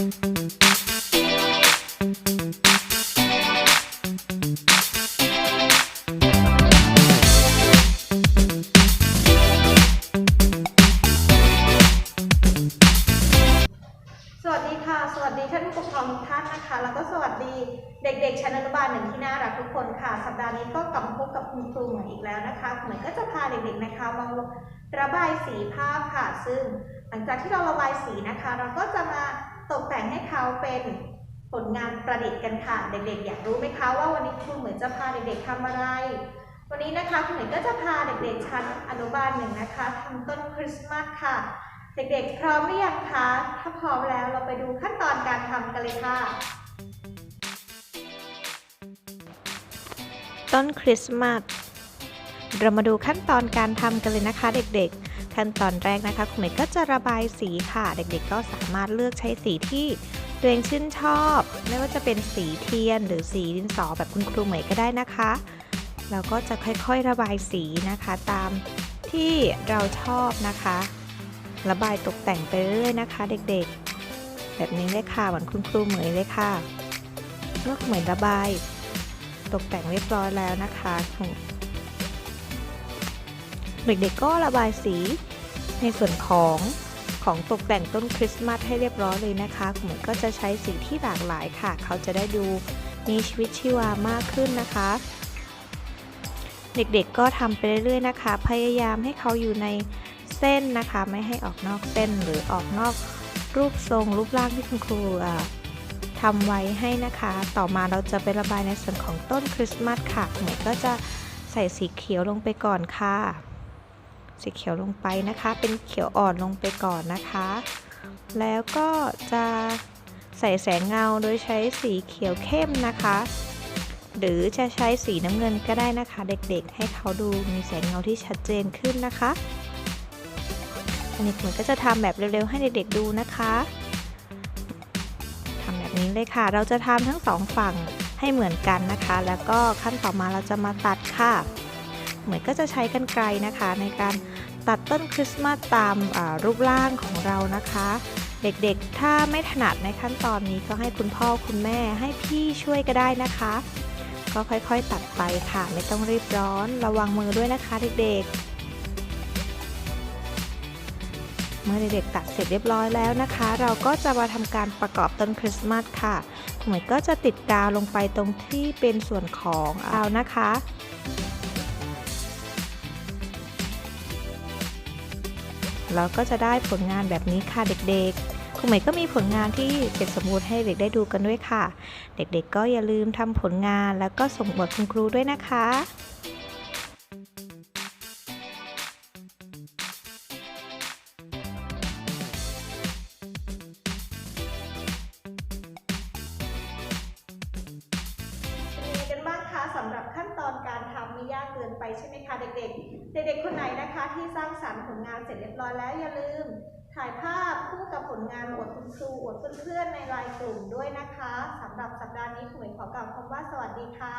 สวัสดีค่ะ สวัสดีท่านผู้ปกครองทุกท่านนะคะ แล้วก็สวัสดีเด็กๆชั้นอนุบาลหนึ่งที่น่ารักทุกคนค่ะ สัปดาห์นี้ก็กลับมาพบกับคุณครูเหมือนอีกแล้วนะคะเหมือนก็จะพาเด็กๆนะคะมาระบายสีภาพค่ะ ซึ่งหลังจากที่เราระบายสีนะคะ เราก็จะมา ตกแต่งให้เขาเป็นผลงานประดิษฐ์กันค่ะ เด็กๆ อยากรู้ไหมคะว่าวันนี้ครูเหมือนจะพาเด็กๆทำอะไร วันนี้นะคะคุณเหมือนก็จะพาเด็กๆชั้นอนุบาลหนึ่งนะคะทำต้นคริสต์มาสค่ะ เด็กๆ พร้อมหรือยังคะ ถ้าพร้อมแล้วเราไปดูขั้นตอนการทำกันเลยค่ะ ต้นคริสต์มาสเรามาดูขั้นตอนการทำกันเลยนะคะ เด็กๆ ขั้นตอนแรกนะคะคุณเมย์ก็จะระบายสีค่ะ เด็กๆ ก็สามารถเลือกใช้สีที่ตัวเองชื่นชอบ ไม่ว่าจะเป็นสีเทียน หรือสีดินสอแบบคุณครูเหมยก็ได้นะคะเราก็จะค่อยๆระบายสีนะคะตามที่เราชอบนะคะ ระบายตกแต่งไปเรื่อยๆนะคะ เด็กๆ แบบนี้เลยค่ะเหมือนคุณครูเหมยเลยค่ะเมื่อเหมือนระบาย ตกแต่งเรียบร้อยแล้วนะคะ เด็กๆก็ระบายสี ในส่วนของของตกแต่งต้นคริสต์มาสให้เรียบร้อยเลยนะคะหมือนก็จะใช้สีที่หลากหลายค่ะ เขาจะได้ดูมีชีวิตชีวามากขึ้นนะคะ เด็กๆก็ทำไปเรื่อยๆนะคะ พยายามให้เขาอยู่ในเส้นนะคะ ไม่ให้ออกนอกเส้นหรือออกนอกรูปทรงรูปร่างที่คุณครูทำไว้ให้นะคะ ต่อมาเราจะไประบายในส่วนของต้นคริสต์มาสค่ะหมือนก็จะใส่สีเขียวลงไปก่อนค่ะ สีเขียวลงไปนะคะ เป็นเขียวอ่อนลงไปก่อนนะคะ แล้วก็จะใส่แสงเงาโดยใช้สีเขียวเข้มนะคะ หรือจะใช้สีน้ำเงินก็ได้นะคะ เด็กๆ ให้เขาดูมีแสงเงาที่ชัดเจนขึ้นนะคะ อันนี้เหมือนก็จะทำแบบเร็วๆ ให้เด็กๆดูนะคะทำแบบนี้เลยค่ะ เราจะทำทั้งสองฝั่งให้เหมือนกันนะคะ แล้วก็ขั้นต่อมาเราจะมาตัดค่ะ เหมือนก็จะใช้กันไกลนะคะ ในการตัดต้นคริสต์มาสตามรูปร่างของเรานะคะ เด็กๆ ถ้าไม่ถนัดในขั้นตอนนี้ก็ให้คุณพ่อคุณแม่ให้พี่ช่วยก็ได้นะคะ ก็ค่อยๆตัดไปค่ะ ไม่ต้องรีบร้อน ระวังมือด้วยนะคะเด็กๆเมื่อเด็กๆตัดเสร็จเรียบร้อยแล้วนะคะ เราก็จะมาทำการประกอบต้นคริสต์มาสค่ะคุณหมวยก็จะติดกาวลงไปตรงที่เป็นส่วนของเอานะคะ เราก็จะได้ผลงานแบบนี้ค่ะเด็กๆครูใหม่ก็มีผลงานที่เสร็จสมบูรณ์ให้เด็กได้ดูกันด้วยค่ะ เด็กๆก็อย่าลืมทำผลงานแล้วก็ส่งบทคุณครูด้วยนะคะากเกินไปใช่ไหมคะเด็กๆ เด็กๆคนไหนนะคะที่สร้างสรรค์ผลงานเสร็จเรียบร้อยแล้วอย่าลืม ถ่ายภาพคู่กับผลงานอวดคุณครูอวดเพื่อนๆในไลน์กลุ่มด้วยนะคะสำหรับสัปดาห์นี้คุณหมวยขอกล่าวคำว่าสวัสดีค่ะ